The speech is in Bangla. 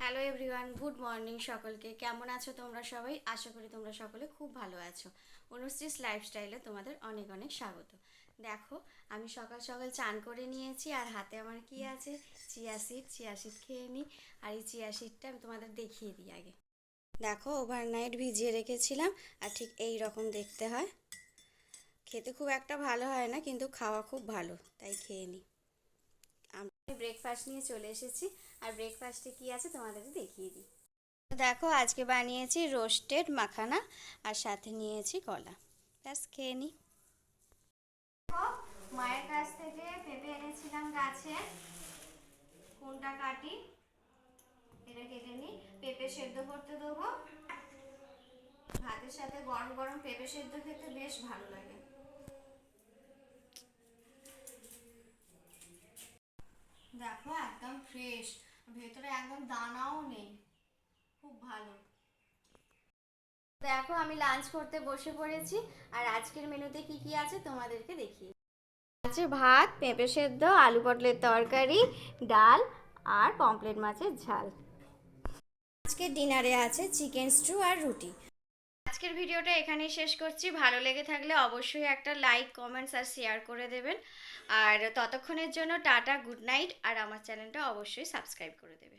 হ্যালো এভরিওয়ান গুড মর্নিং সকলকে। কেমন আছো তোমরা সবাই? আশা করি তোমরা সকলে খুব ভালো আছো। অনুশ্রীস লাইফস্টাইলে তোমাদের অনেক অনেক স্বাগত। দেখো, আমি সকাল সকাল চান করে নিয়েছি আর হাতে আমার কি আছে? চিয়া সিড চিয়া সিড খেয়ে নিই। আর এই চিয়া সিডটা আমি তোমাদের দেখিয়ে দিই আগে। দেখো ওভারনাইট ভিজিয়ে রেখেছিলাম আর ঠিক এই রকম দেখতে হয়। খেতে খুব একটা ভালো হয় না, কিন্তু খাওয়া খুব ভালো, তাই খেয়ে নিই। ব্রেকফাস্ট নিয়ে চলে এসেছি। আর ব্রেকফাস্টে কি আছে তোমাদেরকে দেখিয়ে দিই। দেখো, আজকে বানিয়েছি রোস্টেড মাখানা আর সাথে নিয়েছি কলা। ব্যাস, খেয়ে নিই মায়ের কাছ থেকে পেঁপে এনেছিলাম গাছে। কোনটা কাটি? এটা কেটে নিই পেঁপে সেদ্ধ করতে দেবো। ভাতের সাথে গরম গরম পেঁপে সেদ্ধ খেতে বেশ ভালো লাগে। দেখো, একদম ফ্রেশ ভেতরে একদম দানাও নেই। খুব ভালো। দেখো, আমি লাঞ্চ করতে বসে পড়েছি। আর আজকের মেনুতে কি কি আছে তোমাদেরকে দেখি আছে ভাত, পেঁপে সেদ্ধ, আলু পটলের তরকারি, ডাল আর পমপ্লেট মাছের ঝাল। আজকে ডিনারে আছে চিকেন স্টু আর রুটি। আজকের ভিডিওটা এখানেই শেষ করছি। ভালো লেগে থাকলে অবশ্যই একটা লাইক কমেন্টস আর শেয়ার করে দেবেন। আর ততক্ষণের জন্য টাটা গুড নাইট আর আমার চ্যানেলটা অবশ্যই সাবস্ক্রাইব করে দেবে।